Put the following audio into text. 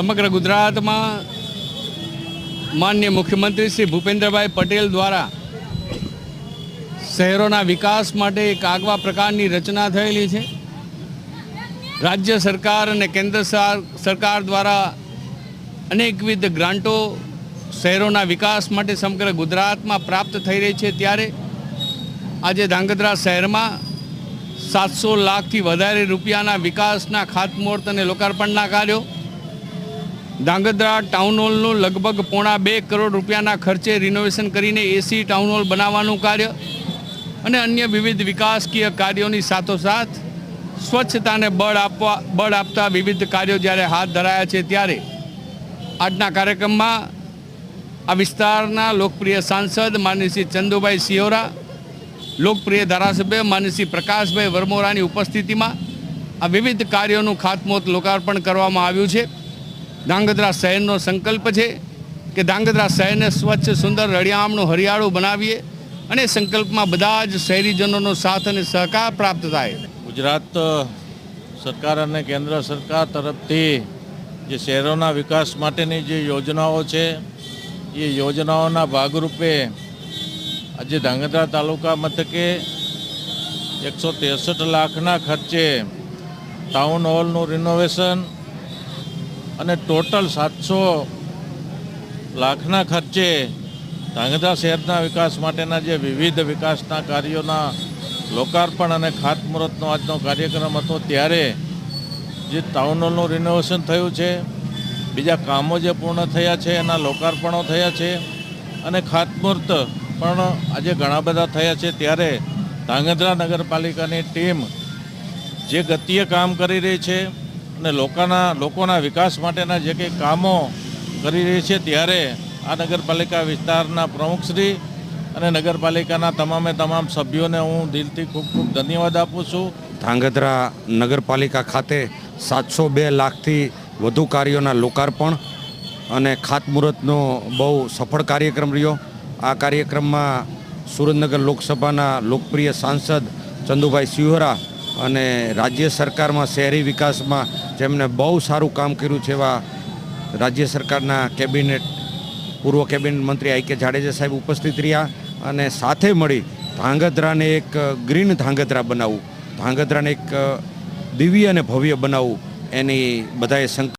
સમગ્ર ગુજરાતમાં માન્ય મુખ્યમંત્રી શ્રી ભૂપેન્દ્રભાઈ પટેલ દ્વારા શહેરોના વિકાસ માટે એક આગવા પ્રકારની રચના થયેલી છે. રાજ્ય સરકાર અને કેન્દ્ર સર- સરકાર દ્વારા અનેકવિધ ગ્રાન્ટો શહેરોના વિકાસ માટે સમગ્ર ગુજરાતમાં પ્રાપ્ત થઈ રહી છે. ત્યારે આજે ધાંગધ્રા શહેરમાં સાતસો લાખથી વધારે રૂપિયાના વિકાસના ખાતમુહૂર્ત અને લોકાર્પણના કાર્યો ધાંગધ્રા ટાઉન હોલનું લગભગ પોણા બે કરોડ રૂપિયાના ખર્ચે રિનોવેશન કરીને એસી ટાઉન હોલ બનાવવાનું કાર્ય અને અન્ય વિવિધ વિકાસકીય કાર્યોની સાથોસાથ સ્વચ્છતાને બળ આપવા, બળ આપતા વિવિધ કાર્યો જ્યારે હાથ ધરાયા છે ત્યારે આજના કાર્યક્રમમાં આ વિસ્તારના લોકપ્રિય સાંસદ માનસી ચંદુભાઈ સિયોરા લોકપ્રિય ધારાસભ્ય માનસી પ્રકાશભાઈ વરમોરાની ઉપસ્થિતિમાં આ વિવિધ કાર્યોનું ખાતમુહૂર્ત લોકાર્પણ કરવામાં આવ્યું છે. ધાંગધ્રા શહેરનો સંકલ્પ છે કે ધાંગધ્રા શહેરને સ્વચ્છ, સુંદર રળિયામણું હરિયાળું બનાવીએ અને સંકલ્પમાં બધા જ શહેરીજનોનો સાથ અને સહકાર પ્રાપ્ત થાય. ગુજરાત સરકાર અને કેન્દ્ર સરકાર તરફથી જે શહેરોના વિકાસ માટેની જે યોજનાઓ છે, એ યોજનાઓના ભાગરૂપે આજે ધાંગધ્રા તાલુકા મથકે એકસો ત્રેસઠ લાખના ખર્ચે ટાઉન હોલનું રિનોવેશન અને ટોટલ સાતસો લાખના ખર્ચે ધાંગધ્રા શહેરના વિકાસ માટેના જે વિવિધ વિકાસના કાર્યોના લોકાર્પણ અને ખાતમુહૂર્તનો આજનો કાર્યક્રમ હતો, ત્યારે જે ટાઉન હોલનું રિનોવેશન થયું છે, બીજા કામો જે પૂર્ણ થયા છે, એના લોકાર્પણો થયા છે અને ખાતમુહૂર્ત પણ આજે ઘણા બધા થયા છે, ત્યારે ધાંગધ્રા નગરપાલિકાની ટીમ જે ગતિએ કામ કરી રહી છે અને લોકોના લોકોના વિકાસ માટેના જે કંઈ કામો કરી રહી છે ત્યારે આ નગરપાલિકા વિસ્તારના પ્રમુખશ્રી અને નગરપાલિકાના તમામે તમામ સભ્યોને હું દિલથી ખૂબ ખૂબ ધન્યવાદ આપું છું. ધાંગધ્રા નગરપાલિકા ખાતે સાતસો બે લાખથી વધુ કાર્યોના લોકાર્પણ અને ખાતમુહૂર્તનો બહુ સફળ કાર્યક્રમ રહ્યો. આ કાર્યક્રમમાં સુરેન્દ્રનગર લોકસભાના લોકપ્રિય સાંસદ ચંદુભાઈ સિંહોરા અને રાજ્ય સરકારમાં, શહેરી વિકાસમાં જેમણે બહુ સારું કામ કર્યું છે એવા રાજ્ય સરકારના કેબિનેટ, પૂર્વ કેબિનેટ મંત્રી આઈ કે જાડેજા સાહેબ ઉપસ્થિત રહ્યા અને સાથે મળી ધાંગધ્રાને એક ગ્રીન ધાંગધ્રા બનાવવું, ધાંગધ્રાને એક દિવ્ય અને ભવ્ય બનાવવું, એની બધાએ સંક